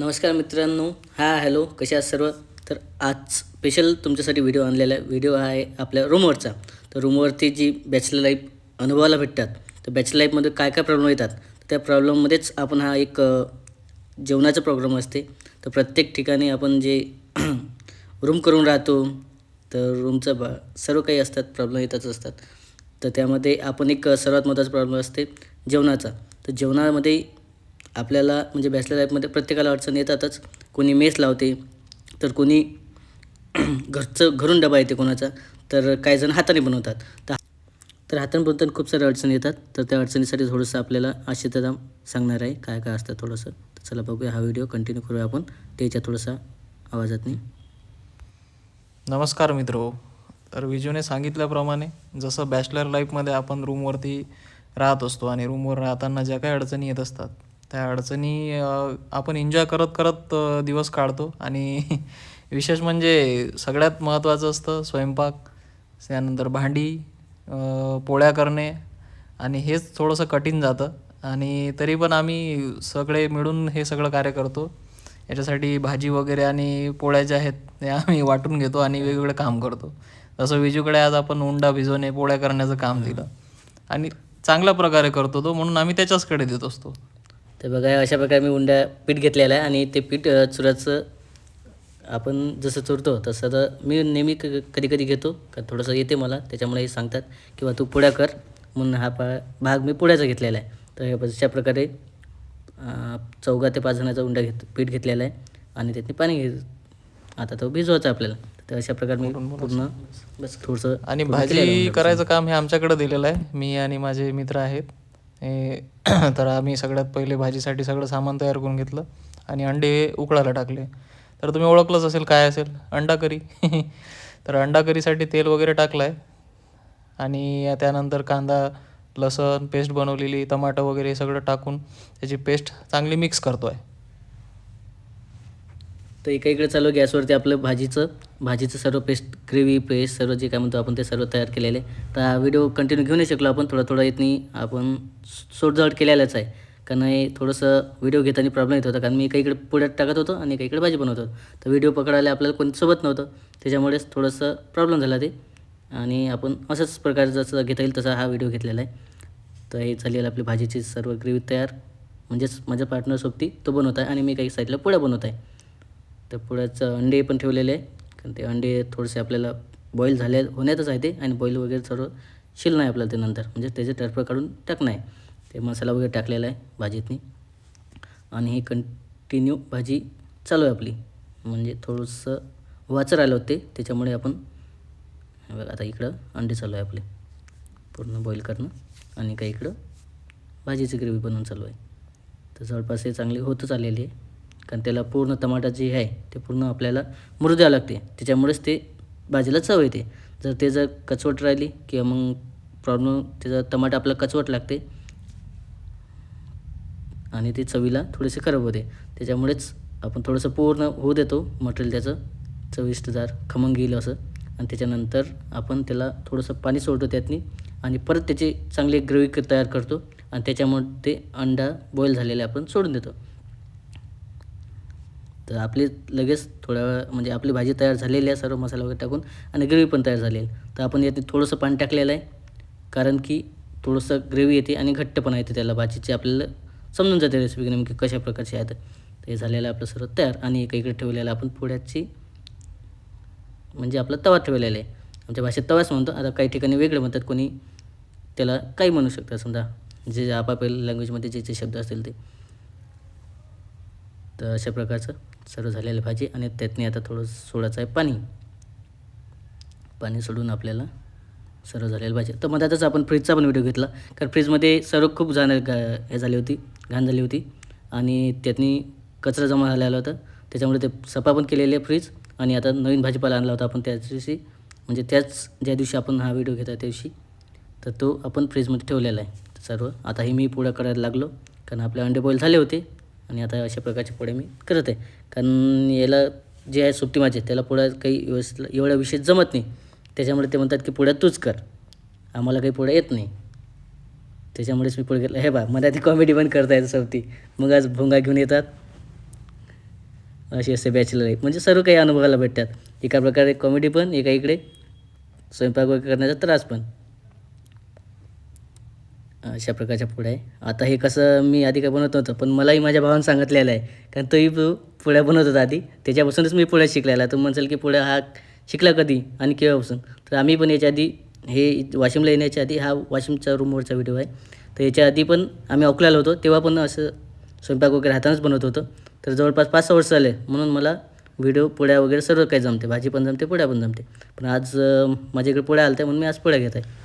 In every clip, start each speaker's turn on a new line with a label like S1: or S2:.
S1: नमस्कार मित्रांनो. हा हॅलो कशा आहात सर्व? तर आज स्पेशल तुमच्यासाठी व्हिडिओ आणलेला आहे. व्हिडिओ हा आहे आपल्या रूमवरचा तर रूमवरती जी बॅचलर लाईफ अनुभवायला भेटतात तर बॅचलर लाईफमध्ये काय काय प्रॉब्लेम येतात? त्या प्रॉब्लेममध्येच आपण हा एक जेवणाचा प्रोग्राम असते. तर प्रत्येक ठिकाणी आपण जे रूम करून राहतो तर रूमचं बा सर्व काही असतात प्रॉब्लेम येतच असतात. तर त्यामध्ये आपण एक सर्वात महत्त्वाचा प्रॉब्लेम असते जेवणाचा. तर जेवणामध्ये आपल्याला म्हणजे बॅचलर लाईफमध्ये प्रत्येकाला अडचण येतातच. कोणी मेस लावते तर कोणी घरचं घरून डबा येते कोणाचा तर काही जण हाताने बनवतात. तर तर हाताने बनवताना खूप साऱ्या अडचणी येतात. तर त्या अडचणीसाठी थोडंसं आपल्याला आशितादा सांगणार आहे काय काय असतं थोडंसं. तर चला बघूया हा व्हिडिओ कंटिन्यू करूया आपण. त्याच्या थोडंसा आवाजातनी.
S2: नमस्कार मित्र. तर विजूने सांगितल्याप्रमाणे जसं बॅचलर लाईफमध्ये आपण रूमवरती राहत असतो आणि रूमवर राहताना ज्या काही अडचणी येत असतात त्या अडचणी आपण एन्जॉय करत करत दिवस काढतो. आणि विशेष म्हणजे सगळ्यात महत्त्वाचं असतं स्वयंपाक त्यानंतर भांडी पोळ्या करणे. आणि हेच थोडंसं कठीण जातं. आणि तरी पण आम्ही सगळे मिळून हे सगळं कार्य करतो. याच्यासाठी भाजी वगैरे आणि पोळ्या ज्या आहेत ते आम्ही वाटून घेतो आणि वेगवेगळे काम करतो. जसं विजूकडे आज आपण उंडा भिजवणे पोळ्या करण्याचं काम दिलं. आणि चांगल्या प्रकारे करतो तो म्हणून आम्ही त्याच्याचकडे देत असतो.
S1: तर बघा अशा प्रकारे मी उंड्या पीठ घेतलेलं आहे आणि ते पीठ चुराचं आपण जसं चुरतो तसं तर मी नेहमी क कधी कधी घेतो. का थोडंसं येते मला त्याच्यामुळे हे सांगतात. किंवा तू पोळ्या कर. म्हणून हा पा भाग मी पोळ्याचा घेतलेला आहे. तर अशा प्रकारे चौघा ते पाच जणाचा उंडा घेत पीठ घेतलेला आहे. आणि त्यातनी पाणी घे आता तो भिजवायचा आपल्याला. तर अशा प्रकारे मी पूर्ण बस. थोडंसं
S2: आणि भाजी. करायचं काम हे आमच्याकडे दिलेलं आहे. मी आणि माझे मित्र आहेत. हे तर आम्ही सगळ्यात पहिले भाजीसाठी सगळं सामान तयार करून घेतलं आणि अंडे उकळायला टाकले. तर तुम्ही ओळखलंच असेल काय असेल? अंडा करी तर अंडा करीसाठी तेल वगैरे टाकलं आहे आणि त्यानंतर कांदा लसण पेस्ट बनवलेली टमाटं वगैरे हे सगळं टाकून त्याची पेस्ट चांगली मिक्स करतो आहे
S1: तर एका इकडे चालू गॅसवरती आपलं भाजीचं. भाजीचं सर्व पेस्ट ग्रेव्ही पेस्ट सर्व जे काय म्हणतो आपण ते सर्व तयार केलेले तर हा व्हिडिओ कंटिन्यू घेऊ नाही शकलो आपण. थोडा थोडा येतनी आपण सोडजावट केलेलाच आहे. कारण हे थोडंसं व्हिडिओ घेताना प्रॉब्लेम येत होता. कारण मी काही इकडे पुढ्यात टाकत होतो आणि काही इकडे भाजी बनवत होतो. तर व्हिडिओ पकडायला आपल्याला कोणी सोबत नव्हतं. त्याच्यामुळेच थोडंसं प्रॉब्लेम झाला ते. आणि आपण असंच प्रकारे जसं घेता येईल तसा हा व्हिडिओ घेतलेला आहे. तर हे झालेलं आपली भाजीची सर्व ग्रेव्ही तयार. म्हणजेच माझ्या पार्टनरसोबती तो बनवत आहे आणि मी काही साईडला पोळ्या बनवत आहे. तर पुढ्याचं अंडे पण ठेवलेले आहे कारण ते अंडे थोडेसे आपल्याला बॉईल झाले होण्यातच आहे ते. आणि बॉईल वगैरे सर्व शिल नाही आपल्याला ते नंतर. म्हणजे त्याचे टर्फ काढून टाकणं आहे ते मसाला वगैरे टाकलेला आहे भाजीतनी. आणि ही कंटिन्यू भाजी चालू आहे आपली. म्हणजे थोडंसं वाचर आलं होते. त्याच्यामुळे आपण बघा आता इकडं अंडे चालू आहे आपले. पूर्ण बॉईल करणं. आणि काही इकडं? भाजीची ग्रेव्ही बनवून चालू आहे. तर जवळपास हे चांगली होतच आलेली आहे. कारण त्याला पूर्ण टमाटा जे आहे ते पूर्ण आपल्याला मुरू द्यावं लागते. त्याच्यामुळेच ते भाजीला चव येते. जर ते जर कचवट राहिली किंवा मग प्रॉब्लेम त्याचा टमाटा आपला कचवट लागते. आणि ते चवीला थोडेसे खराब होते. त्याच्यामुळेच आपण थोडंसं पूर्ण होऊ देतो. मटेरियल त्याचं चविष्टदार खमंग येईल असं. आणि त्याच्यानंतर आपण त्याला थोडंसं पाणी सोडतो त्यातनी. आणि परत त्याची चांगली ग्रेव्ही तयार करतो. आणि त्याच्यामुळे ते अंडा बॉईल झालेले आपण सोडून देतो. तर आपली लगेच थोड्या वेळ म्हणजे आपली भाजी तयार झालेली आहे सर्व मसाला वगैरे टाकून आणि ग्रेव्ही पण तयार झालेली तर आपण यात थोडंसं पाणी टाकलेलं आहे कारण की थोडंसं ग्रेव्ही येते आणि घट्टपणा येते त्याला भाजीची. आपल्याला समजून जाते रेसिपी नेमकी कशा प्रकारची आहे तर हे झालेलं आहे आपलं सर्व तयार आणि एका इकडे ठेवलेलं आपण पोळ्याची म्हणजे आपला तवा ठेवलेला आहे. आमच्या भाषेत तवाच म्हणतो आता काही ठिकाणी वेगळे म्हणतात कोणी त्याला काही म्हणू शकतात समजा. जे आपापल्या लँग्वेजमध्ये जे जे शब्द असतील ते. तर अशा प्रकारचं सर्व झालेलं भाजी आणि त्यातनी आता थोडं सोडायचं आहे पाणी. पाणी सोडून आपल्याला सर्व झालेलं भाजी तर मधातच आपण फ्रीजचा पण व्हिडिओ घेतला. कारण फ्रीजमध्ये सर्व खूप जाणं हे झाली होती घाण झाली होती. आणि त्यातनी कचरा जमा झालेला होता. त्याच्यामुळे ते सफा पण केलेली आहे फ्रीज आणि आता नवीन भाजीपाला आणला होता आपण त्याच दिवशी. म्हणजे त्याच ज्या दिवशी आपण हा व्हिडिओ घेता त्या दिवशी. तर तो आपण फ्रीजमध्ये ठेवलेला आहे. सर्व. आता हे मी पुढं करायला लागलो. कारण आपले अंडे बॉईल झाले होते. आणि आता अशा प्रकारचे पुढे मी करत आहे. कारण याला जे आहे सुट्टी माझे त्याला पोळ्या काही व्यवस्थित एवढ्या विशेष जमत नाही. त्याच्यामुळे ते म्हणतात की पोळ्या तूच कर. आम्हाला काही पोळ्या येत नाही. त्याच्यामुळेच मी पुढे घेतलं हे बा मला ती कॉमेडी पण करता येतं सवती मग आज भोंगा घेऊन येतात. अशी असते बॅचलर लाईफ म्हणजे सर्व काही अनुभवायला भेटतात. एका प्रकारे कॉमेडी पण एका इकडे. स्वयंपाक वगैरे करण्याचा त्रास पण. अशा प्रकारच्या पोळ्या आहे. आता हे कसं मी आधी काय बनवत नव्हतं पण मलाही माझ्या भावानं सांगितलेलं आहे. कारण तोही पोळ्या बनवत होता आधी. त्याच्यापासूनच मी पोळ्या शिकलेला तो म्हणसेल की पोळ्या हा शिकला कधी आणि केव्हापासून? तर आम्ही पण याच्या आधी हे वाशिमला येण्याच्या आधी हा वाशिमच्या रूमवरचा व्हिडिओ आहे. तर याच्या आधी पण आम्ही अकोल्याला होतो. तेव्हा पण असं स्वयंपाक वगैरे हातानंच बनवत होतो. तर जवळपास पाच सहा वर्ष झाले. म्हणून मला व्हिडिओ पोळ्या वगैरे सर्व काही जमते. भाजी पण जमते पोळ्या पण जमते. पण आज माझ्याकडे पोळ्या आहे म्हणून मी आज पोळ्या घेत आहे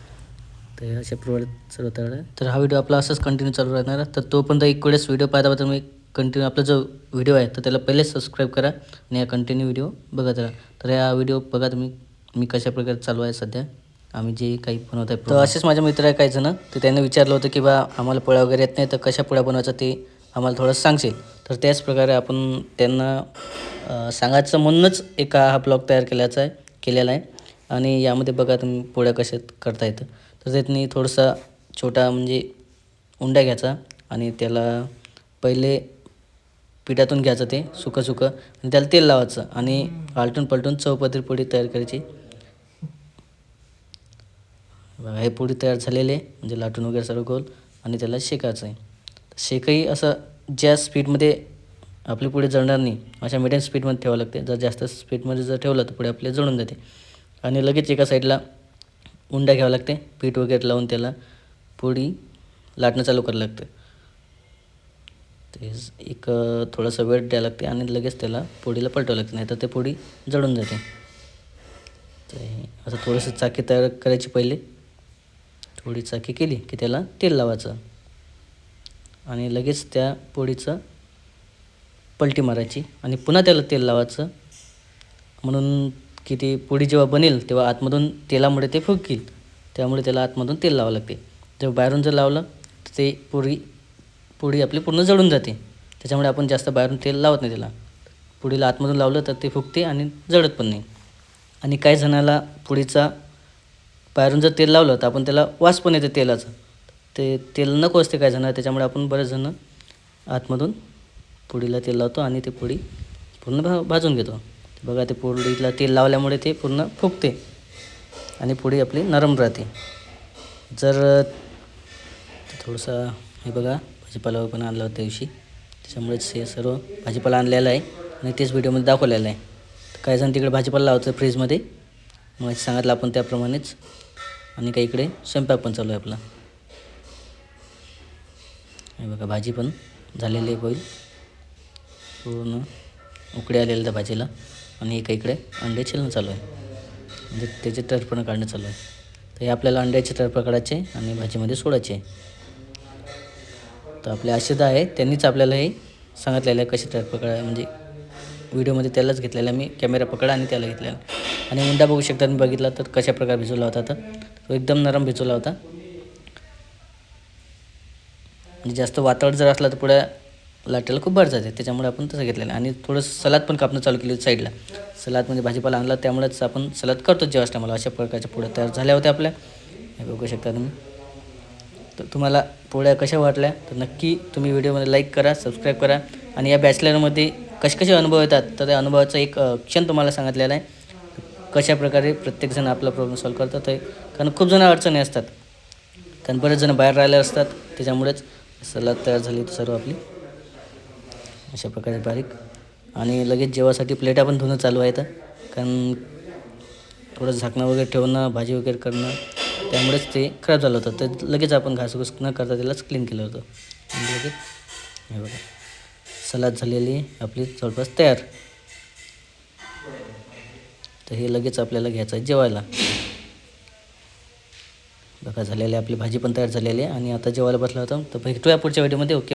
S1: तर अशा प्रकारे सर्व तयार आहे तर हा व्हिडिओ आपला असंच कंटिन्यू चालू राहणार. तर तोपर्यंत एक वेळेस व्हिडिओ पाहता पाहता मी कंटिन्यू आपला जो व्हिडिओ आहे तर त्याला पहिलेच सबस्क्राईब करा आणि या कंटिन्यू व्हिडिओ बघत राहा. तर या व्हिडिओ बघा तुम्ही मी कशा प्रकारे चालू आहे सध्या. आम्ही जे काही बनवत आहे तर असेच माझे मित्र आहे काही जण तर त्यांनी विचारलं होतं की बा आम्हाला पोळ्या वगैरे येत नाही तर कशा पोळ्या बनवायचं ते आम्हाला थोडं सांगशील. तर त्याच प्रकारे आपण त्यांना सांगायचं म्हणूनच एक हा ब्लॉग तयार केल्याचा आहे केलेला आहे. आणि यामध्ये बघा तुम्ही पोळ्या कशा करता येतं तर त्यातनी थोडासा छोटा म्हणजे उंडा घ्यायचा आणि त्याला पहिले पिठातून घ्यायचं ते सुकं सुकं आणि त्याला तेल लावायचं आणि आलटून पलटून चौपदरी पोळी तयार करायची. हे पोळी तयार झालेली म्हणजे लाटून वगैरे सर्व गोल आणि त्याला शेकायचं आहे शेकही असं ज्या स्पीडमध्ये आपली पुढे जळणार नाही अशा मिडियम स्पीडमध्ये ठेवावं लागते. जर जास्त स्पीडमध्ये जर ठेवलं तर पुढे आपले जळून जाते. आणि लगेच एका साईडला उंडा घ्यावा लागते पीठ वगैरे लावून त्याला पोळी लाटणं चालू करावं लागतं. तेच एक थोडंसं थोडासा वेळ द्यावं लागते आणि लगेच त्याला पोळीला पलटावं लागते नाही तर ते पोळी जळून जाते. ते असं थोडंसं चाकी तयार करायची पहिले. थोडी चाकी केली की त्याला तेल लावायचं. आणि लगेच त्या पोळीचं पलटी मारायची आणि पुन्हा त्याला तेल लावायचं. म्हणून की ती पोळी जेव्हा बनेल तेव्हा आतमधून तेलामुळे ते फुगतील. त्यामुळे त्याला आतमधून तेल लावावं लागते. जेव्हा बाहेरून जर लावलं तर ते पोळी पोळी आपली पूर्ण जळून जाते. त्याच्यामुळे आपण जास्त बाहेरून तेल लावत नाही त्याला. पोळीला आतमधून लावलं तर ते फुगते आणि जळत पण नाही. आणि काही जणाला पोळीचा बाहेरून जर तेल लावलं तर आपण त्याला वास पण येते तेलाचं. ते तेल नको असते काही जणांना त्याच्यामुळे आपण बरेच जण आतमधून पोळीला तेल लावतो आणि ते पोळी पूर्ण भा भाजून घेतो. बघा ते पोळीला तेल लावल्यामुळे ते पूर्ण फुगते. आणि पोळी आपली नरम राहते. जर थोडंसं हे बघा भाजीपाला पण आणला होता त्या दिवशी. त्याच्यामुळेच हे सर्व भाजीपाला आणलेला आहे आणि तेच व्हिडिओमध्ये दाखवलेलं आहे. तर काही जण तिकडे भाजीपाला लावतं फ्रीजमध्ये. मग सांगितलं आपण त्याप्रमाणेच. आणि काही इकडे स्वयंपाक पण चालू आहे आपला. हे बघा भाजी पण झालेली आहे बॉईल पूर्ण उकडे आलेलं त्या भाजीला. आणि एका इकडे अंडे छिलणं चालू आहे. म्हणजे त्याचे टरपणं काढणं चालू आहे. तर हे आपल्याला अंड्याचे टरपं काढायचे आणि भाजीमध्ये सोडायचे. तर आपले आशिदा आहे त्यांनीच आपल्याला हे सांगितलेलं आहे कसे टरपं काढा म्हणजे व्हिडिओमध्ये त्यालाच घेतलेला मी कॅमेरा पकडा आणि त्याला घेतलेला आणि उंडा बघू शकता मी बघितला तर कशा प्रकारे भिजवला होता तर तो एकदम नरम भिजवला होता म्हणजे जास्त वातावरण जर असला तर पुढे लाटायला खूप भर जाते. त्याच्यामुळे आपण तसं घेतलेलं आणि थोडंसं सलाद पण कापणं चालू केली साईडला. सलाद म्हणजे भाजीपाला आणला त्यामुळेच आपण सलाद करतो जेव्हा मला अशा प्रकारच्या पोळ्या तयार झाल्या होत्या आपल्या. हे बघू शकता तुम्ही. तर तुम्हाला पोळ्या कशा वाटल्या? तर नक्की तुम्ही व्हिडिओमध्ये लाईक करा सबस्क्राईब करा. आणि या बॅचलरमध्ये कसे कसे अनुभव येतात? तर त्या अनुभवाचा एक क्षण तुम्हाला सांगितलेला आहे. कशा प्रकारे प्रत्येकजण आपला प्रॉब्लेम सॉल्व करतात आहे कारण खूप जण अडचणी असतात. कारण बरेच जण बाहेर राहिले असतात. त्याच्यामुळेच सलाद तयार झाली होती सर्व आपली. अशा प्रकारे बारीक. आणि लगेच जेवासाठी प्लेटा पण धुणं चालू आहेत कारण थोडं झाकणं वगैरे ठेवणं भाजी वगैरे करणं त्यामुळेच ते खराब झालं होतं. तर लगेच आपण घासघूस न करता त्यालाच क्लीन केलं होतं. म्हणजे लगेच हे बघा. सलाद झालेली आपली जवळपास तयार. तर हे लगेच आपल्याला घ्यायचं आहे जेवायला. बघा झालेली आहे आपली भाजी पण तयार झालेली आहे. आणि आता जेवायला बसला होता. तर भेटूया पुढच्या व्हिडिओमध्ये ओके.